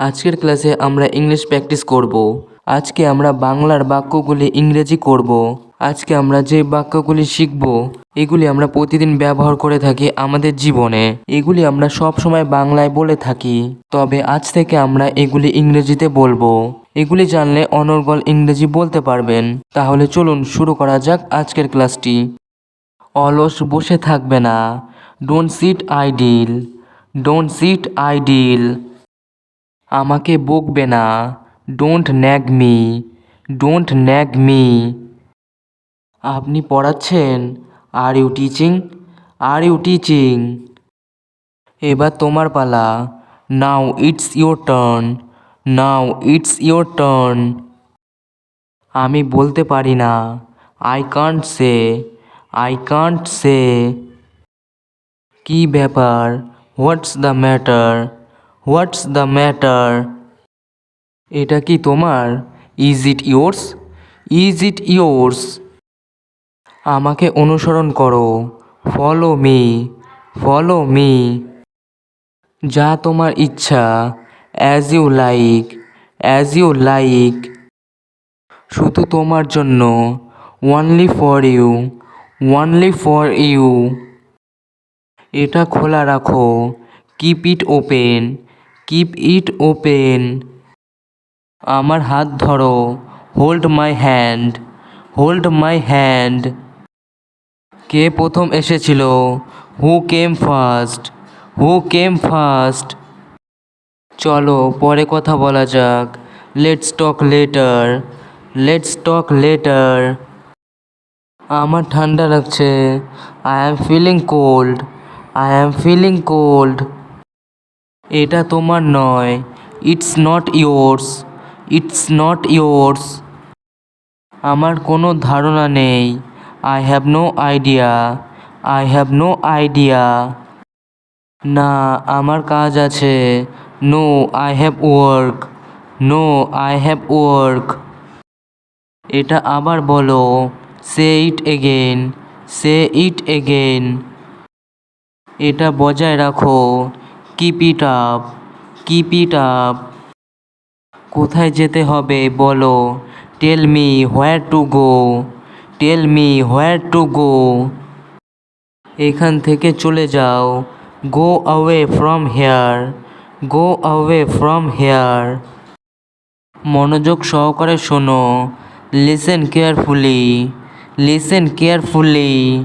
আজকের ক্লাসে আমরা ইংলিশ প্র্যাকটিস করব। আজকে আমরা বাংলার বাক্যগুলি ইংরেজি করব। আজকে আমরা যে বাক্যগুলি শিখব, এগুলি আমরা প্রতিদিন ব্যবহার করে থাকি আমাদের জীবনে। এগুলি আমরা সব সময় বাংলায় বলে থাকি। তবে আজ থেকে আমরা এগুলি ইংরেজিতে বলব। এগুলি জানলে অনর্গল ইংরেজি বলতে পারবেন। তাহলে চলুন শুরু করা যাক আজকের ক্লাসটি। অলস বসে থাকবে না। Don't sit idle don't sit idle আমাকে বকবে না। Don't nag me don't nag me আপনি পড়াচ্ছেন? Are you teaching are you teaching এবার তোমার পালা। Now it's your turn now it's your turn আমি বলতে পারি না। I can't say I can't say কি ব্যাপার? What's the matter what's the matter এটা কি তোমার? Is it yours is it yours আমাকে অনুসরণ করো। ফলো মি ফলো মি যা তোমার ইচ্ছা। As you like as you like শুধু তোমার জন্য। Only for you only for you এটা খোলা রাখো। Keep it open keep it open আমার হাত ধরো। Hold my hand hold my hand কে প্রথম এসেছিল? হু কেম ফার্স্ট হু কেম ফার্স্ট চলো, পরে কথা বলা যাক। Let's talk later let's talk later আমার ঠান্ডা লাগছে। I am feeling cold I am feeling cold এটা তোমার নয়। It's not yours it's not yours আমার কোনো ধারণা নেই। I have no idea I have no idea না, আমার কাজ আছে। No I have work no I have work এটা আবার বলো। সে it again say it again এটা বজায় রাখো। Keep it up, keep it up. কোথায় যেতে হবে বলো? Tell me where to go. Tell me where to go. এখান থেকে চলে যাও। Go away from here. Go away from here. মনোযোগ সহকারে শোনো। Listen carefully. Listen carefully.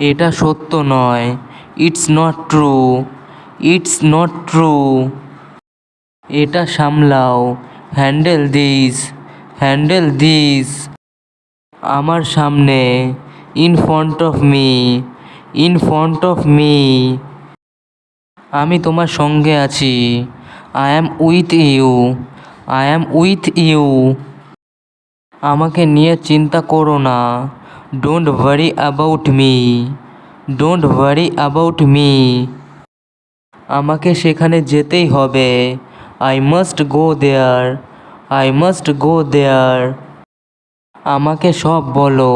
এটা সত্য নয়। It's not true. It's not true এটা সামলাও। হ্যান্ডেল দিস হ্যান্ডেল দিস আমার সামনে। In front of me in front of me আমি তোমার সঙ্গে আছি। I am with you I am with you আমাকে নিয়ে চিন্তা করো না। Don't worry about me don't worry about me আমাকে সেখানে যেতেই হবে। I must go there I must go there আমাকে সব বলো।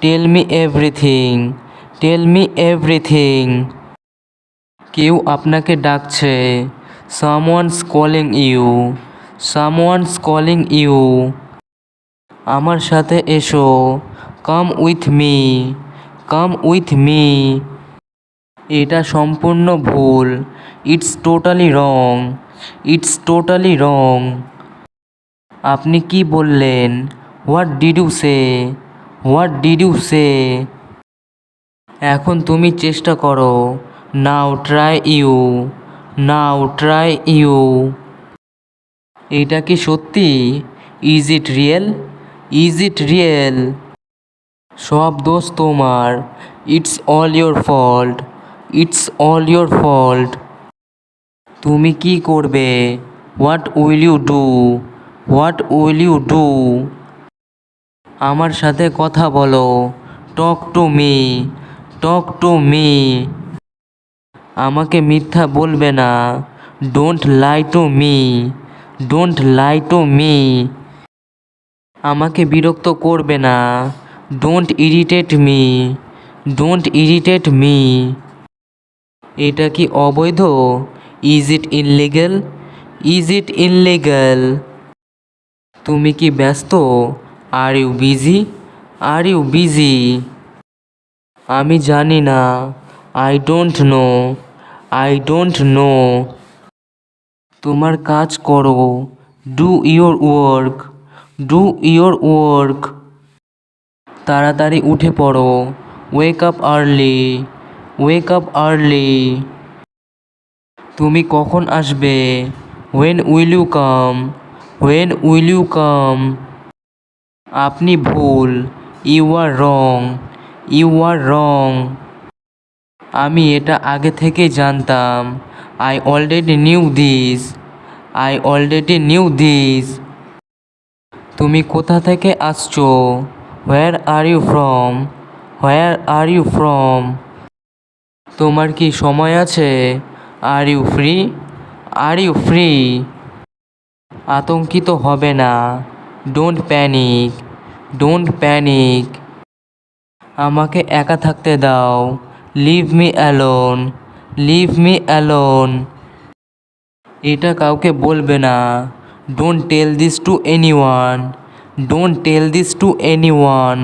Tell me everything tell me everything কেউ আপনাকে ডাকছে। Some someone's calling you some someone's calling you আমার সাথে এসো। Come with me come with me এটা সম্পূর্ণ ভুল। It's totally wrong it's totally wrong আপনি কি বললেন? What did you say what did you say এখন তুমি চেষ্টা করো। Now try you now try you এটা কি সত্যি? Is it real is it real সব দোষ তোমার। It's all your fault it's all your fault তুমি কি করবে? What will you do what will you do আমার সাথে কথা বলো। Talk to me talk to me আমাকে মিথ্যা বলবে না। Don't lie to me don't lie to me আমাকে বিরক্ত করবে না। Don't irritate me don't irritate me এটা কি অবৈধ? Is it illegal is it illegal তুমি কি ব্যস্ত? Are you busy are you busy আমি জানি না। I don't know I don't know তোমার কাজ করো। Do your work do your work তাড়াতাড়ি উঠে পড়ো। Wake up early wake up early তুমি কখন আসবে? When will you come when will you come আপনি ভুল। ইউ আর রং ইউ আর রং আমি এটা আগে থেকেই জানতাম। I already knew this I already knew this তুমি কোথা থেকে আসছো? Where are you from where are you from তোমার কি সময় আছে? Are you free are you free আতঙ্কিত হবে না। ডোন্ট প্যানিক ডোন্ট প্যানিক আমাকে একা থাকতে দাও। Leave me alone leave me alone এটা কাউকে বলবে না। Don't tell this to anyone don't tell this to anyone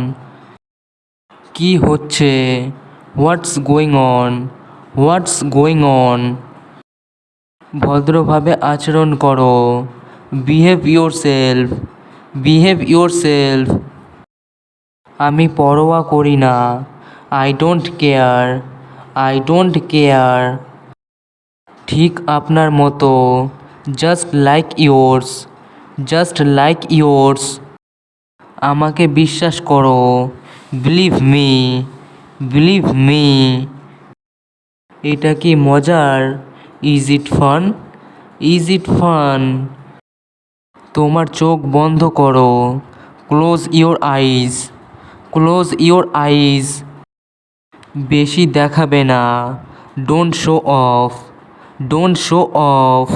কী হচ্ছে? What's going on what's going on ভদ্রভাবে আচরণ করো। Behave yourself behave yourself আমি পরোয়া করি না। I don't care I don't care ঠিক আপনার মতো। Just like yours just like yours আমাকে বিশ্বাস করো। বিলিভ মি বিলিভ মি এটা কি মজার? Is it fun is it fun তোমার চোখ বন্ধ করো। Close your eyes close your eyes বেশি দেখাবে না। Don't show off don't show off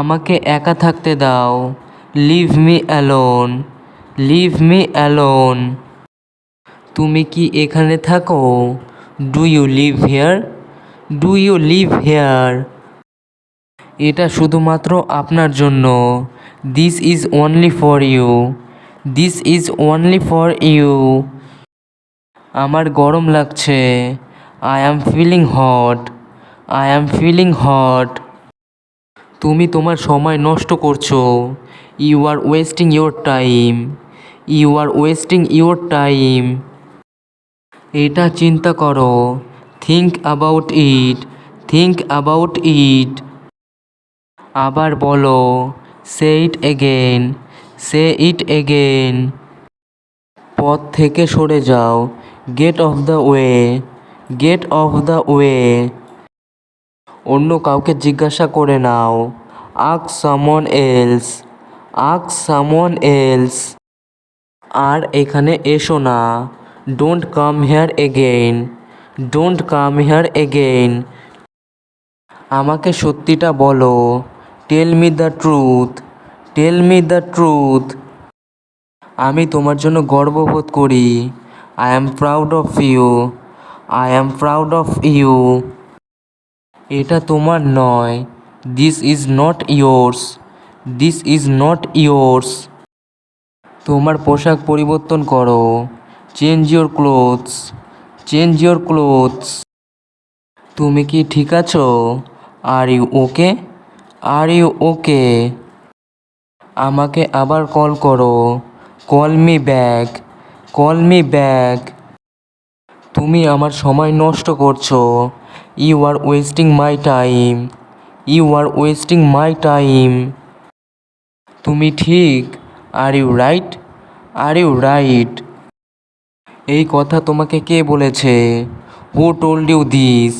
আমাকে একা থাকতে দাও। Leave me alone leave me alone তুমি কি এখানে থাকো? Do you live here do you live here এটা শুধুমাত্র আপনার জন্য। This is only for you this is only for you আমার গরম লাগছে। I am feeling hot I am feeling hot তুমি তোমার সময় নষ্ট করছ। You are wasting your time you are wasting your time এটা চিন্তা করো। Think about it think about it আবার বলো সে it again say it again পথ থেকে সরে যাও। Get off the way get off the way অন্য কাউকে জিজ্ঞাসা করে নাও। আক সামন এলস আক সামন এলস আর এখানে এসো না। Don't come here again don't come here again আমাকে সত্যিটা বলো। Tell me the truth tell me the truth আমি তোমার জন্য গর্ববোধ করি। I am proud of you I am proud of you এটা তোমার নয়। This is not yours this is not yours তোমার পোশাক পরিবর্তন করো। Change your clothes change your clothes তুমি কি ঠিক আছো? Are you okay are you okay আমাকে আবার কল করো। Call me back call me back তুমি আমার সময় নষ্ট করছ। You are wasting my time you are wasting my time তুমি ঠিক? Are you right are you right এই কথা তোমাকে কে বলেছে? Who told you this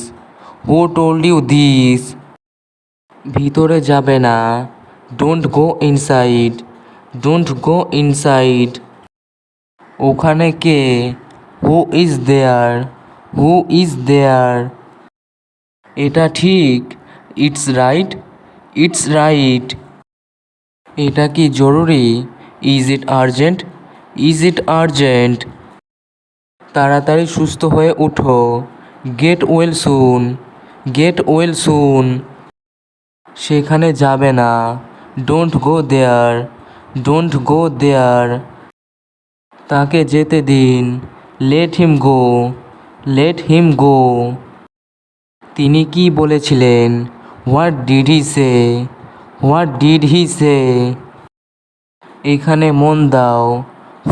who told you this ভিতরে যাবে না। Don't go inside don't go inside ওখানে কে? Who is there who is there এটা ঠিক। ইটস রাইট ইটস রাইট এটা কি জরুরি? Is it urgent is it urgent তাড়াতাড়ি সুস্থ হয়ে উঠো। Get well soon. Get well soon. সেখানে যাবে না। Don't go there. Don't go there. তাকে যেতে দিন। Let him go. Let him go. তিনি কি বলেছিলেন? What did he say? What did he say? এখানে মন দাও।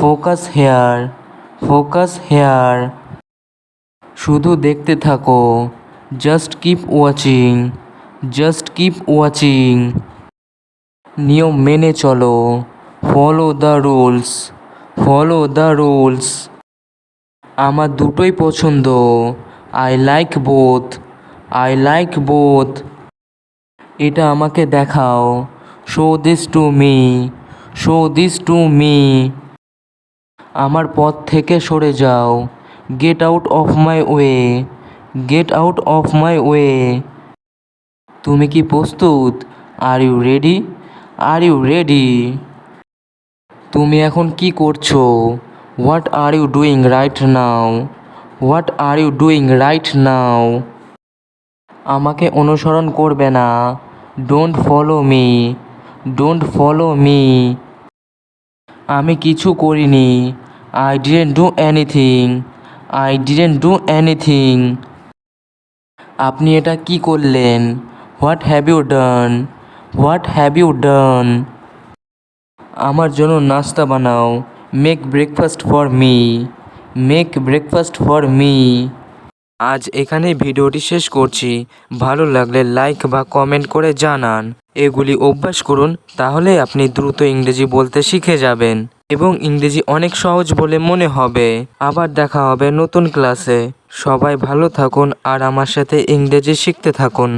Focus hair. ফোকাস হেয়ার শুধু দেখতে থাকো। Just keep watching just keep watching নিয়ম মেনে চলো। Follow the rules follow the rules আমার দুটোই পছন্দ। I like both I like both এটা আমাকে দেখাও। Show this to me show this to me আমার পথ থেকে সরে যাও। Get out of my way get out of my way তুমি কি প্রস্তুত? Are you ready are you ready তুমি এখন কি করছ? What are you doing right now what are you doing right now আমাকে অনুসরণ করবে না। Don't follow me don't follow me আমি কিছু করিনি। I didn't do anything I didn't do anything আপনি এটা কি করলেন? What have you done what have you done আমার জন্য নাস্তা বানাও। Make breakfast for me make breakfast for me আজ এখানেই ভিডিওটি শেষ করছি। ভালো লাগলে লাইক বা কমেন্ট করে জানান। এগুলি অভ্যাস করুন তাহলে আপনি দ্রুত ইংরেজি বলতে শিখে যাবেন। এবং ইংরেজি অনেক সহজ বলে মনে হবে। আবার দেখা হবে নতুন ক্লাসে। সবাই ভালো থাকুন আর আমার সাথে ইংরেজি শিখতে থাকুন।